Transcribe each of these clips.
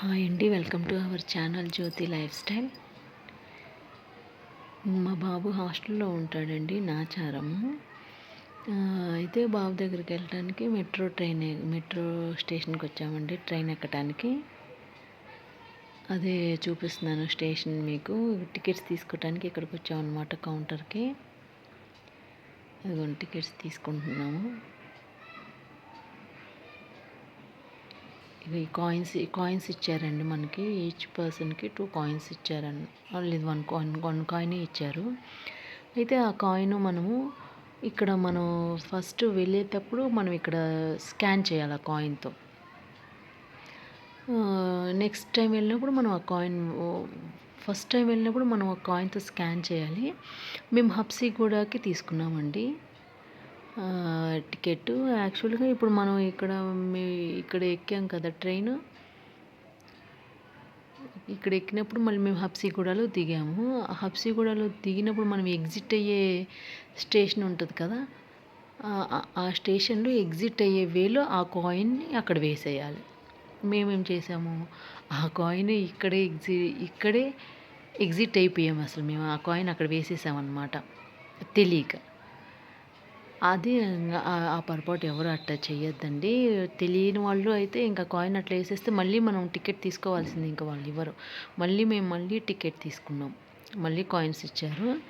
Hi అండి welcome to our channel Jyothi lifestyle మా బాబు హాస్టల్లో ఉంటాడండి నాచారము అయితే బాబు దగ్గరికి వెళ్ళడానికి మెట్రో ట్రైన్ మెట్రో స్టేషన్కి వచ్చామండి. ట్రైన్ ఎక్కడానికి అదే చూపిస్తున్నాను స్టేషన్ మీకు. టికెట్స్ తీసుకోవడానికి ఇక్కడికి వచ్చామన్నమాట కౌంటర్కి. అదిగోండి టికెట్స్ తీసుకుంటున్నాము. ఇవి కాయిన్స్ కాయిన్స్ ఇచ్చారండి మనకి. ఈచ్ పర్సన్కి టూ కాయిన్స్ ఇచ్చారండి లేదు వన్ కాయిన్ వన్ కాయిన్ ఇచ్చారు. అయితే ఆ కాయిన్ మనము ఇక్కడ మనం ఫస్ట్ వెళ్ళేటప్పుడు మనం ఇక్కడ స్కాన్ చేయాలి ఆ కాయిన్తో నెక్స్ట్ టైం వెళ్ళినప్పుడు మనం ఆ కాయిన్ ఫస్ట్ టైం వెళ్ళినప్పుడు మనం ఆ కాయిన్తో స్కాన్ చేయాలి. మేము హబ్సీగూడకి తీసుకున్నామండి. టికెట్ యాక్చువల్గా ఇప్పుడు మనం ఇక్కడ మీ ఇక్కడ ఎక్కాం కదా ట్రైన్. ఇక్కడ ఎక్కినప్పుడు మళ్ళీ మేము హబ్సీగూడలో దిగాము. ఆ దిగినప్పుడు మనం ఎగ్జిట్ అయ్యే స్టేషన్ ఉంటుంది కదా? ఆ- ఆ స్టేషన్లో ఎగ్జిట్ అయ్యే వేలో ఆ కాయిన్ని అక్కడ వేసేయాలి. మేమేం చేసాము? ఆ కాయిన్ ఇక్కడే ఎగ్జి ఇక్కడే ఎగ్జిట్ అయిపోయాము అసలు మేము. ఆ కాయిన్ అక్కడ వేసేసామన్నమాట. తెలియక. అది ఆ పొరపాటు ఎవరు అట్ట చేయొద్దండి తెలియని వాళ్ళు అయితే ఇంకా కాయిన్ అట్లా వేసేస్తే మళ్ళీ మనం టికెట్ తీసుకోవాల్సింది ఇంకా వాళ్ళు ఇవ్వరు. మళ్ళీ మేము మళ్ళీ టికెట్ తీసుకున్నాం. మళ్ళీ కాయిన్స్ ఇచ్చారు.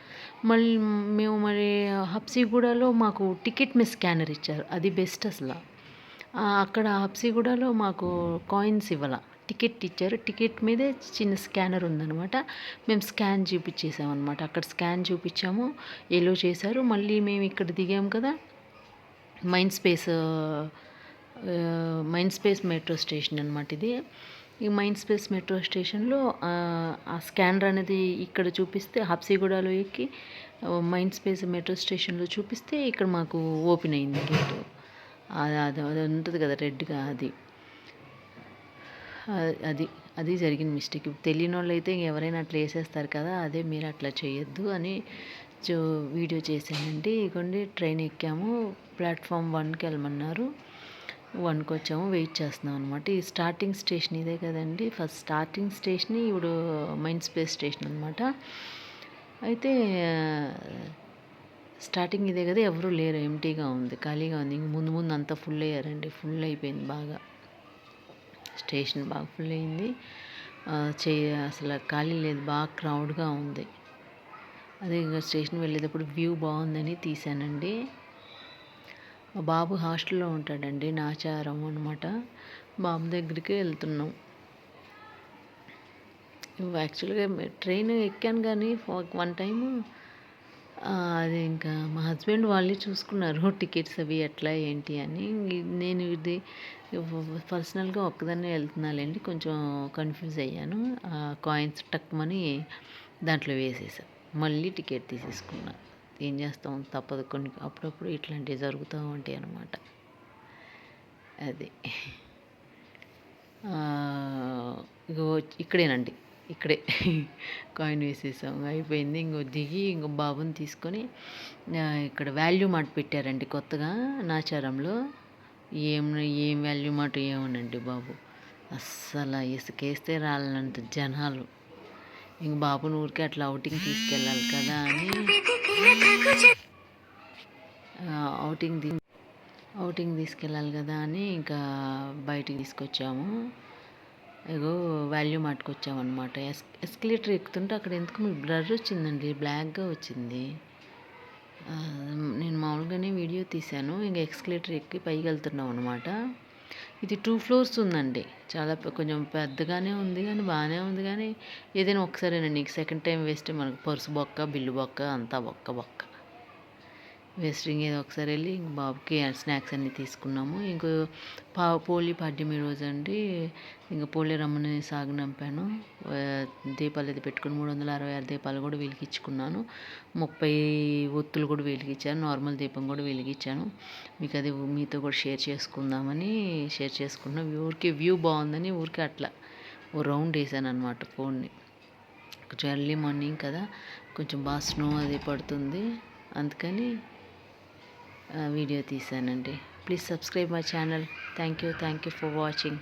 మళ్ళీ మేము మరి హబ్సీగూడలో మాకు టికెట్ మీ స్కానర్ ఇచ్చారు. అది బెస్ట్ అసలు. అక్కడ హబ్సీగూడలో మాకు కాయిన్స్ ఇవ్వాల. టికెట్ ఇచ్చారు. టికెట్ మీదే చిన్న స్కానర్ ఉందనమాట మేము స్కాన్ చూపించేసామన్నమాట. అక్కడ స్కాన్ చూపించాము. ఎలో చేశారు. మళ్ళీ మేము ఇక్కడ దిగాం కదా. Mind space mind space metro station అనమాట ఇది. ఈ మైండ్ స్పేస్ మెట్రో స్టేషన్లో ఆ, స్కానర్ అనేది ఇక్కడ చూపిస్తే హబ్సీగూడలో ఎక్కి మైండ్ స్పేస్ మెట్రో స్టేషన్లో చూపిస్తే ఇక్కడ మాకు ఓపెన్ అయింది గేటు. అది అది అది ఉంటుంది కదా రెడ్గా అది. అది అది జరిగిన మిస్టేక్ తెలియని వాళ్ళు అయితే ఎవరైనా అట్లా వేసేస్తారు కదా అదే మీరు అట్లా చేయొద్దు అని చూ వీడియో చేశానండి. ఇగోండి ట్రైన్ ఎక్కాము. ప్లాట్ఫామ్ వన్కి వెళ్ళమన్నారు. వన్కి వచ్చాము వెయిట్ చేస్తున్నాం అనమాట ఈ స్టార్టింగ్ స్టేషన్ ఇదే కదండి. ఫస్ట్ స్టార్టింగ్ స్టేషన్ ఇప్పుడు మైండ్ స్పేస్ స్టేషన్ అనమాట అయితే స్టార్టింగ్ ఇదే కదా ఎవరు లేరు ఎంటీగా ఉంది ఖాళీగా ఉంది. ఇంక ముందు ముందు అంతా ఫుల్ అయ్యారండి. ఫుల్ అయిపోయింది బాగా. స్టేషన్ బాగా ఫుల్ అయింది. చే అసలు ఖాళీ లేదు బాగా క్రౌడ్గా ఉంది. అదే ఇంకా స్టేషన్ వెళ్ళేటప్పుడు వ్యూ బాగుందని తీసానండి. మా బాబు హాస్టల్లో ఉంటాడండి నాచారం అనమాట బాబు దగ్గరికి వెళ్తున్నాం. యాక్చువల్గా ట్రైన్ ఎక్కాను కానీ వన్ టైము అది ఇంకా మా హస్బెండ్ వాళ్ళే చూసుకున్నారు టికెట్స్ అవి ఎట్లా ఏంటి అని. నేను ఇది పర్సనల్గా ఒక్కదాన్నే వెళ్తున్నాలేండి కొంచెం కన్ఫ్యూజ్ అయ్యాను. ఆ కాయిన్స్ టక్మని దాంట్లో వేసేసా. మళ్ళీ టికెట్ తీసేసుకున్నా. ఏం చేస్తాం తప్పదు కొన్ని అప్పుడప్పుడు ఇట్లాంటివి జరుగుతూ ఉంటాయి అన్నమాట. అది. ఇగో ఇక్కడేనండి. ఇక్కడే కాయిన్ వేసేసాం అయిపోయింది. ఇంకో దిగి ఇంకో బాబుని తీసుకొని ఇక్కడ వాల్యూ మార్ట్ పెట్టారండి కొత్తగా నాచారంలో. ఏం ఏం వాల్యూ మార్ట్ ఏమోనండి బాబు? అస్సలు ఇసుకేస్తే రాలనంత జనాలు. ఇంక బాబుని ఊరికే అట్లా అవుటింగ్ తీసుకెళ్ళాలి కదా అని. అవుటింగ్ అవుటింగ్ తీసుకెళ్ళాలి కదా అని ఇంకా బయటికి తీసుకొచ్చాము. ఇగో వాల్యూ మార్ట్కి వచ్చామన్నమాట ఎస్ ఎస్కలేటర్ ఎక్కుతుంటే అక్కడ ఎందుకు మీకు బ్లర్ వచ్చిందండి? బ్లాక్గా వచ్చింది. నేను మామూలుగానే వీడియో తీశాను. ఇంకా ఎక్స్కలేటర్ ఎక్కి పైకి వెళ్తున్నాం అనమాట ఇది టూ ఫ్లోర్స్ ఉందండి. చాలా కొంచెం పెద్దగానే ఉంది కానీ బాగానే ఉంది కానీ ఏదైనా ఒకసారేనండి. సెకండ్ టైం వేస్తే మనకు పర్సు బొక్క బిల్లు బొక్క అంతా బొక్క బొక్క. వెస్ట్రింగ్ ఏదో ఒకసారి వెళ్ళి ఇంక బాబుకి స్నాక్స్ అన్నీ తీసుకున్నాము. ఇంకో పా పోలీ పాడ్యమి రోజు అండి ఇంకా పోలి రమ్మని సాగు నంపాను. దీపాలు అది పెట్టుకుని మూడు వందల అరవై ఆరు దీపాలు కూడా వెలిగించుకున్నాను. ముప్పై ఒత్తులు కూడా వెలిగించాను. నార్మల్ దీపం కూడా వెలిగించాను. మీకు అది మీతో కూడా షేర్ చేసుకుందామని షేర్ చేసుకున్నాం ఊరికి వ్యూ బాగుందని ఊరికి అట్లా ఓ రౌండ్ వేసాను అనమాట ఫోన్ని. కొంచెం ఎర్లీ మార్నింగ్ కదా కొంచెం బాగా స్నో అది పడుతుంది. అందుకని video తీశానండి. Please subscribe my channel thank you thank you for watching